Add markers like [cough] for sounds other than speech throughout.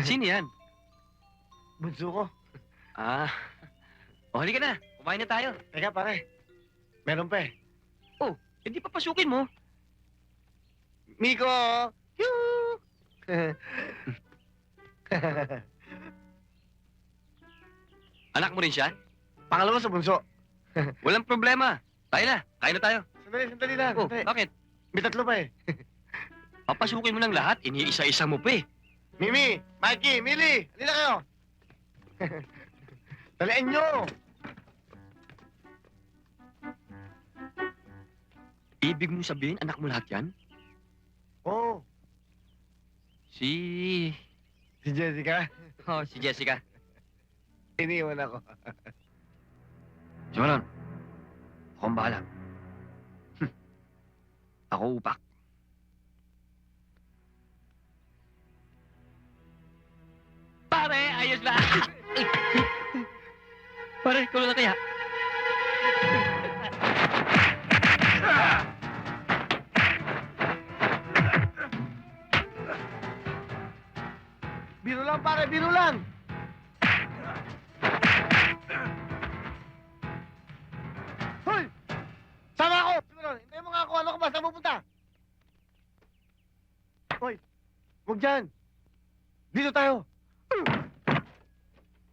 Sino yan? Bunso ko. Ah. O, halika na. Kumain na tayo. Teka, pare. Meron pa eh. Eh, di papasukin mo. Miko! Yoo! [laughs] Anak mo rin siya? Pangalawa sa bunso. [laughs] Walang problema. Tayo na. Kain na tayo. Sandali, sandali lang. Oh, Sandali. bakit? May tatlo pa eh. [laughs] Papasukin mo ng lahat. Iniisa-isa mo pa eh. Mimi, Mikey, Millie, halina kayo. [laughs] Talian nyo. Ibig mo sabihin, anak mo lahat yan? Oh, Si... si Jessica. Oh, si Jessica. Iniwan ako. Si Manon. Ako ang bahala. Hmm. Ako upak. Ayos? Ay. Pare, ikaw na kaya? Biro lang pare, biro lang. Hoy! Sama ako! Sumunon, hintayin mo nga ako. Ano ka ba? Saan pupunta? Hoy! Huwag dyan! Dito tayo!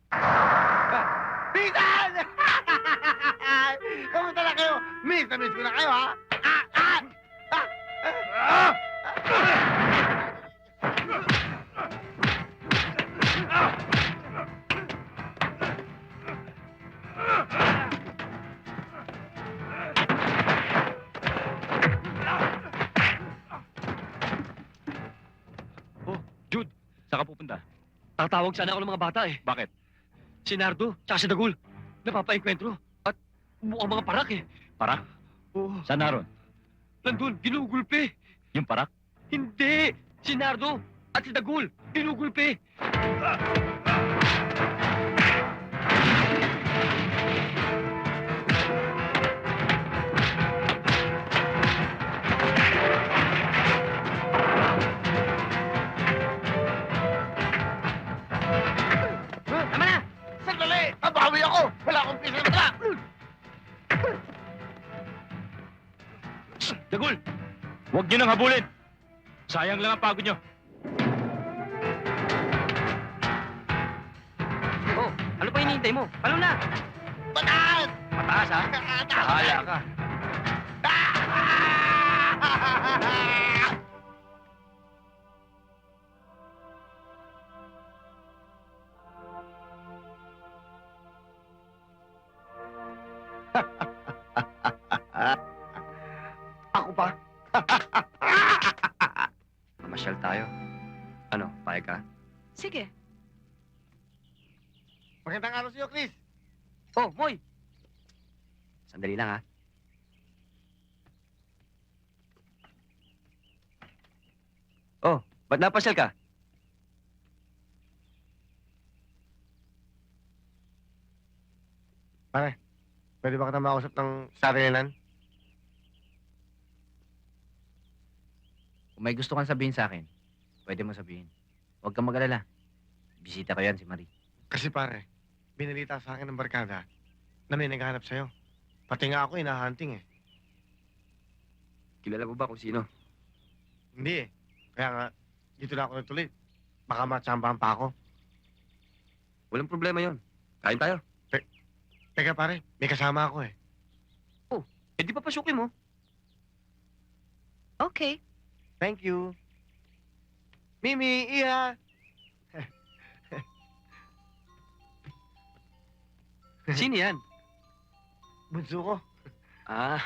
Ah, Pinsan! Kamusta na kayo? Miss na miss ko na kayo, ha? Ah! Ah! Ah! Ah! Saan ka pupunta? Tatawag sana ako ng mga bata eh. Bakit? Si Nardo, tsaka si Dagul. Napapaenkwentro. At mukhang mga parak eh. Parak? Oo. Saan naroon? Nandun, ginugulpe. Yung parak? Hindi! Si Nardo at si Dagul, ginugulpe. Tama na! Sandali! Mabawi ako! Wala akong pisa na Dagul! Huwag niyo nang habulin! Sayang lang ang pagod niyo. Oh, ano pa hinihintay mo? Ano na? Pataas! Mataas ha? Bahala ka. Ako [laughs] Sige. Magandang araw sa'yo, Chris. Oh, Moy! Sandali lang ha. Oh, ba't napasyal ka? Pwede ba kita makausap ng sarilan? Kung may gusto kang sabihin sa akin, pwede mo sabihin. Huwag kang mag-alala. Bisita ko yan si Marie. Kasi pare, binalita sa akin ng barkada na may naghahanap sa'yo. Pati nga ako, hinahunting eh. Kilala mo ba kung sino? Hindi eh. Kaya nga, dito na ako natuloy. Baka matsambahan pa ako. Walang problema yon. Kain tayo. Teka pare, may kasama ako eh. Eh, di papasukin mo. Okay. Thank you. Mimi, Iha. [laughs] Sino yan? Bunso ko. Ah.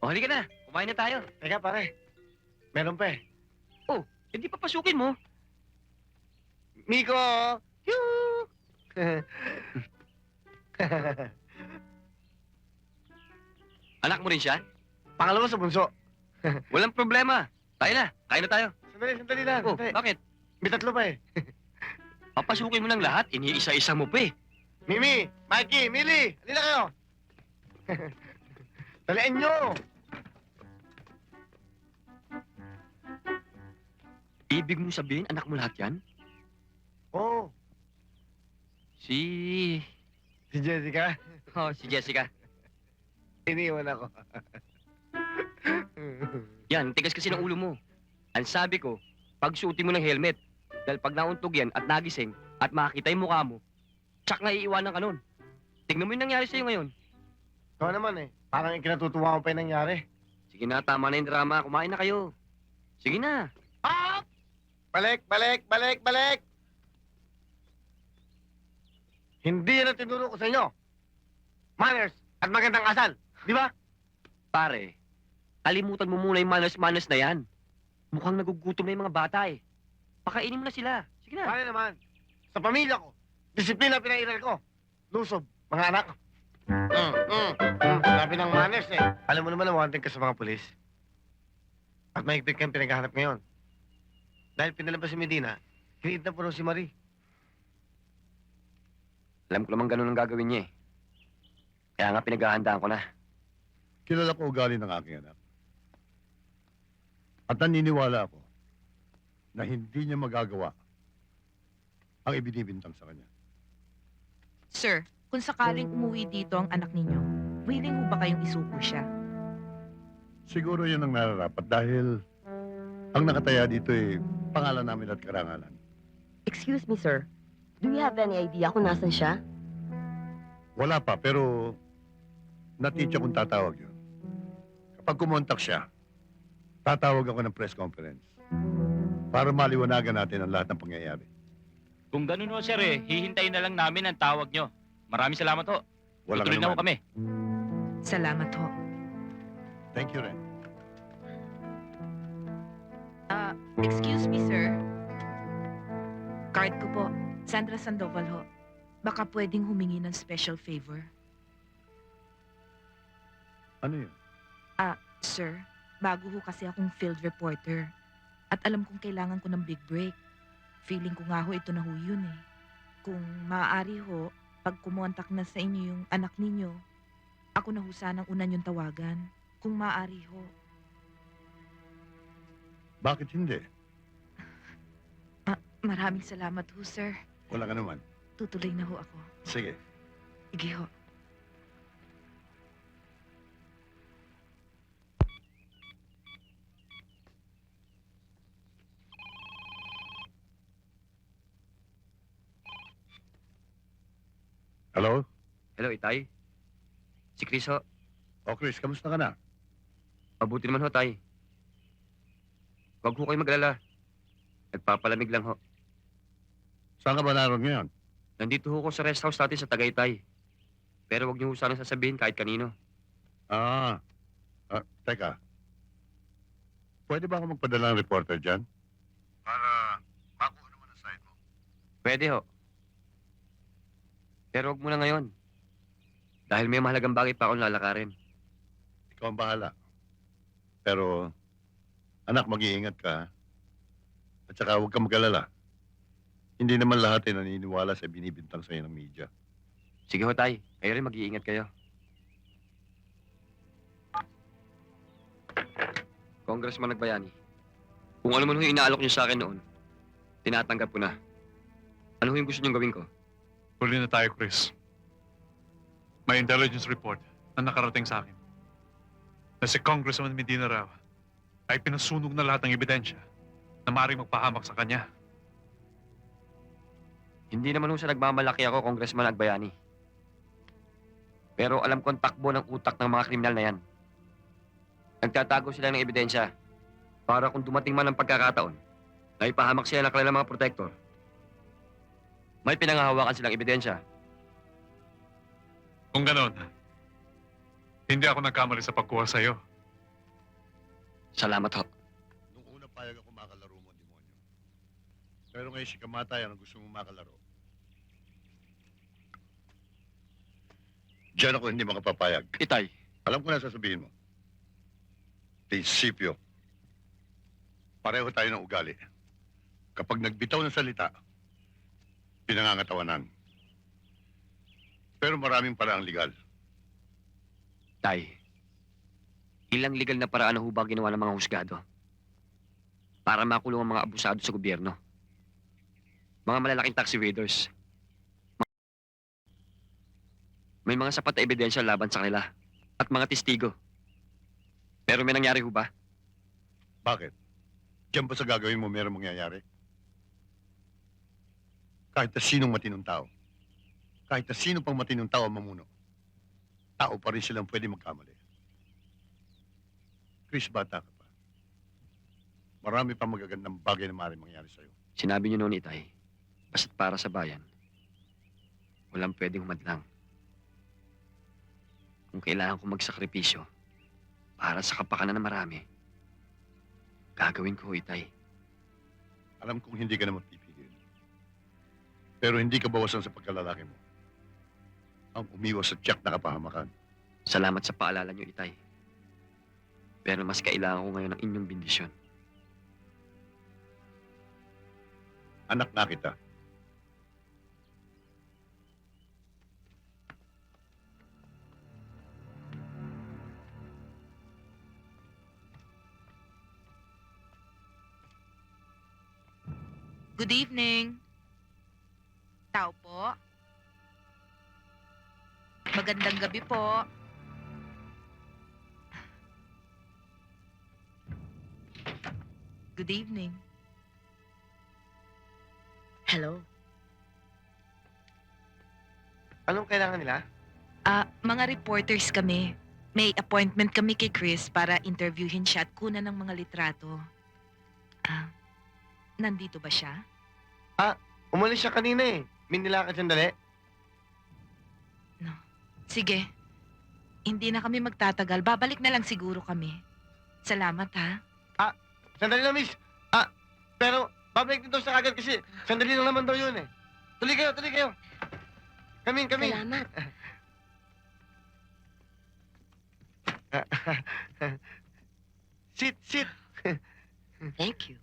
O, halika na. Kumain na tayo. Teka pare, meron pa eh. Eh, di papasukin mo. Miko! Yoo! [laughs] Anak mo rin siya? Pangalawa sa bunso. Walang problema. Tayo na. Kain na tayo. Sandali, sandali lang. Oh, Sandali. bakit? May tatlo pa eh. [laughs] Papasukin mo ng lahat. Iniisa-isa mo pa eh. Mimi, Mikey, Millie, halina kayo. [laughs] Talian nyo. Ibig mo sabihin, anak mo lahat yan? Oo, Si... si Jessica. Oh, si Jessica. Iniwan ako. Yan, tigas kasi ng ulo mo. Ang sabi ko, pag suotin mo ng helmet, dahil pag nauntog yan at nagising at makita yung mukha mo, tsak na iiwanan ka nun. Tignan mo yung nangyari sa'yo ngayon. Ikaw naman eh. Parang ikinatutuwa ko pa yung nangyari. Sige na, tama na yung drama. Kumain na kayo. Sige na. Ah! Balik, balik, balik, balik! Hindi yan ang tinuro ko sa inyo. Manners at magandang asal. Di ba? Pare, kalimutan mo muna yung manas-manas na yan. Mukhang nagugutom na yung mga bata eh. Pakainin mo na sila. Sige na. Paano naman? Sa pamilya ko, disiplina pinairal ko. Lusob, mga anak. Mm, mm. Sabi ng manners eh. Alam mo naman na wanted ka sa mga pulis. At mahigpit kang pinaghahanap ngayon. Dahil pinalabas si Medina, kinidnap po raw si Marie. Alam ko naman ganun ang gagawin niya eh. Kaya nga pinaghahandaan ko na. Kilala ko ugali ng aking anak. At naniniwala ako na hindi niya magagawa ang ibinibintang sa kanya. Sir, kung sakaling umuwi dito ang anak ninyo, willing mo ba kayong isuko siya? Siguro yun ang nararapat dahil ang nakataya dito ay pangalan namin at karangalan. Excuse me, sir. Do you have any idea kung nasan siya? Wala pa pero natitya kung tatawag yun. Kapag kumontak siya, tatawag ako ng press conference para maliwanagan natin ang lahat ng pangyayari. Kung ganun ho, sir eh, hihintayin na lang namin ang tawag nyo. Maraming salamat ho. Wala Tutuloy na ho kami. Salamat ho. Thank you, Ren. Ah, excuse me, sir. Card ko po. Sandra Sandoval ho. Baka pwedeng humingi ng special favor. Ano yun? Sir, bago ho kasi akong field reporter. At alam kong kailangan ko ng big break. Feeling ko nga ho ito na ho yun eh. Kung maaari ho, pag kumontak na sa inyo yung anak ninyo, ako na ho sanang unan yung tawagan. Kung maaari ho. Bakit hindi? [laughs] Maraming salamat ho, sir. Wala ka naman. Tutuloy na ho ako. Sige. Sige ho. Hello? Hello, Itay. Si Chris ho. O Chris, kamusta ka na? Mabuti naman ho, Tay. Huwag ho kayo mag-alala. Nagpapalamig lang ho. Saan ka ba naroon ngayon? Nandito ho ko sa rest house natin sa Tagaytay. Pero huwag niyo ho sanang sasabihin kahit kanino. Ah, ah teka. Pwede ba ako magpadala ng reporter dyan? Para makuha naman ang side mo. Pwede ho. Pero huwag muna ngayon. Dahil may mahalagang bagay pa akong lalakarin. Ikaw ang bahala. Pero, anak, mag-iingat ka. ha? At saka huwag kang mag-alala. Hindi naman lahat ay naniniwala sa binibintang sa'yo ng media. Sige ho, Tay. Kayo rin mag-iingat kayo. Congressman Nagbayani, kung ano man ho yung inaalok niyo sa akin noon, tinatanggap ko na. Ano ho yung gusto niyong gawin ko? Huli na tayo, Chris. May intelligence report na nakarating sa akin na si Congressman Medina raw ay pinasunog na lahat ng ebidensya na maaaring magpahamak sa kanya. Hindi naman ho sa nagmamalaki ako, Congressman Agbayani. Pero alam ko ang takbo ng utak ng mga kriminal na yan. Nagtatago sila ng ebidensya para kung dumating man ang pagkakataon na ipahamak sila ng kanilang mga protector, may pinangahawakan silang ebidensya. Kung ganon, hindi ako nagkamali sa pagkuha sa'yo. Salamat ho. Nung una payag ako makalaro mo, demonyo. Pero ngayon si Kamatay ang gusto mo makalaro. Diyan ako hindi makapapayag. Itay, Alam ko na sasabihin mo. Prinsipyo. Pareho tayo ng ugali. Kapag nagbitaw ng salita, pinangangatawanan. Pero maraming paraang legal. Tay, ilang legal na paraan na ho ba ginawa ng mga husgado para makulong ang mga abusado sa gobyerno? Mga malalaking taxi raiders. Ma- May mga sapat na ebidensya laban sa kanila. At mga testigo. Pero may nangyari ho ba? Bakit? Diyan ba sa gagawin mo meron mangyayari? Kahit na sinong matinong tao, kahit na sino pang matinong tao ang mamuno, tao pa rin silang pwede magkamali. Chris, bata ka pa. Marami pa magagandang bagay na maaaring mangyari sa'yo. Sinabi niyo noon, Itay, basta't para sa bayan, walang pwedeng humadlang. Kung kailangan ko magsakripisyo para sa kapakanan ng marami, gagawin ko, Itay. Alam kong hindi ka na magpipigil. Pero hindi ka bawasan sa pagkalalaki mo. Ang umiwas sa tiyak na kapahamakan. Salamat sa paalala niyo, Itay. Pero mas kailangan ko ngayon ng inyong bendisyon. Anak na kita. Good evening. Tao po. Magandang gabi po. Good evening. Hello. Anong kailangan nila? Ah, mga reporters kami. May appointment kami kay Chris para interviewin siya at kunan ng mga litrato. Ah, nandito ba siya? Umalis siya kanina eh. May nilakad sandali. Sige. Hindi na kami magtatagal. Babalik na lang siguro kami. Salamat ha. Sandali lang, miss. Ah, pero babalik din daw sa agad kasi sandali lang naman daw yun eh. Tuloy kayo, tuloy kayo. Kamin, kamin. Salamat. [laughs] sit, sit. Thank you.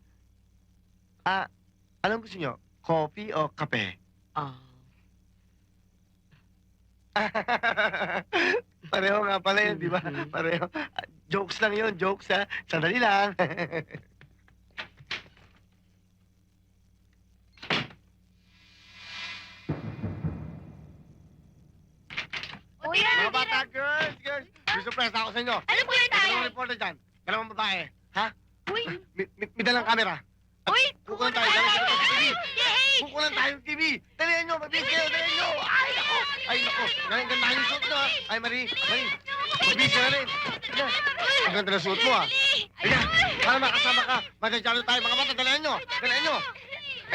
Anong gusto nyo? Coffee o kape? Oh. [laughs] Pareho nga pala yun, di ba? Mhm. Pareho. Ah, Jokes lang yun, jokes ha. Sandali lang. [laughs] Yan, Mga bata, girls, girls. May surprise ako sa inyo. Ano po yan tayo? Dalawang reporter dyan. Dalawang babae. Uy! May, may, may dalang camera. Uy! Kukunan tayo. Dalang tayo! Kukunan tayo ng TV. Dalihan nyo, mabilis kayo, dalihan nyo. Ay, nako. Ay, nako. Galing ganda yung suit nyo. Ay, Marie, Marie. Mabilis ka na rin. Sige. Ang ganda ng suit mo, ha. Ayan, para makasama ka. Madadjalo tayo, mga bata, dalihan nyo. Dalihan nyo.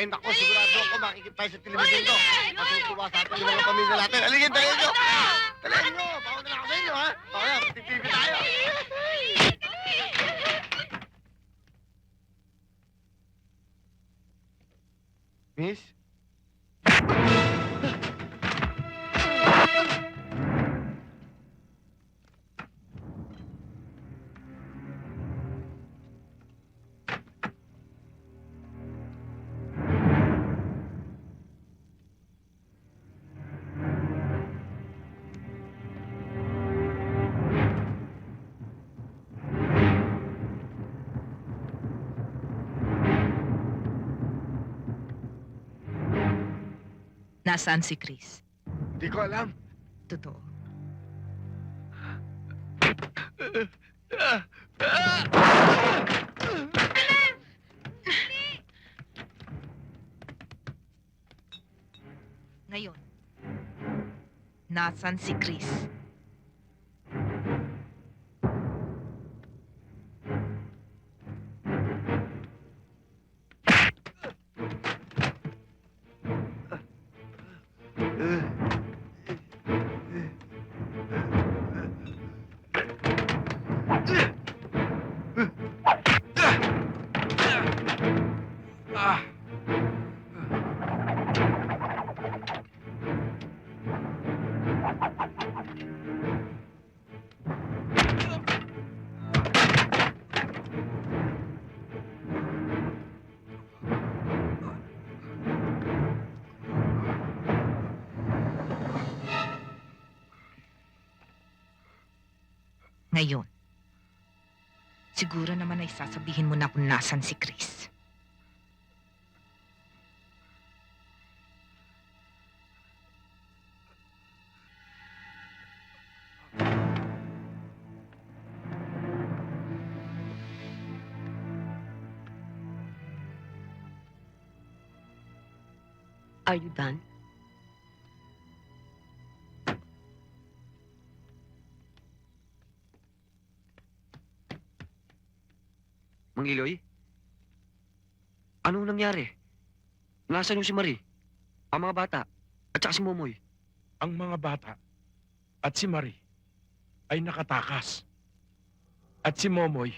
Ay, nako, sigurado ako makikita tayo sa television to. Matutuwa sa atin yung mga pamilya natin. Aligin, dalihan nyo. Dalihan nyo. Bawal na ako sa inyo, ha. O, yan, TV tayo. Miss? Nasaan si Chris? Hindi ko alam. Totoo. Ngayon, nasan si Chris? 嗯。Ngayon, siguro naman ay sasabihin mo na kung nasan si Chris. Are you done? Mang Iloy? Anong nangyari? Nasaan yung si Marie? Ang mga bata? At saka si Momoy? ang mga bata at si Marie ay nakatakas. At si Momoy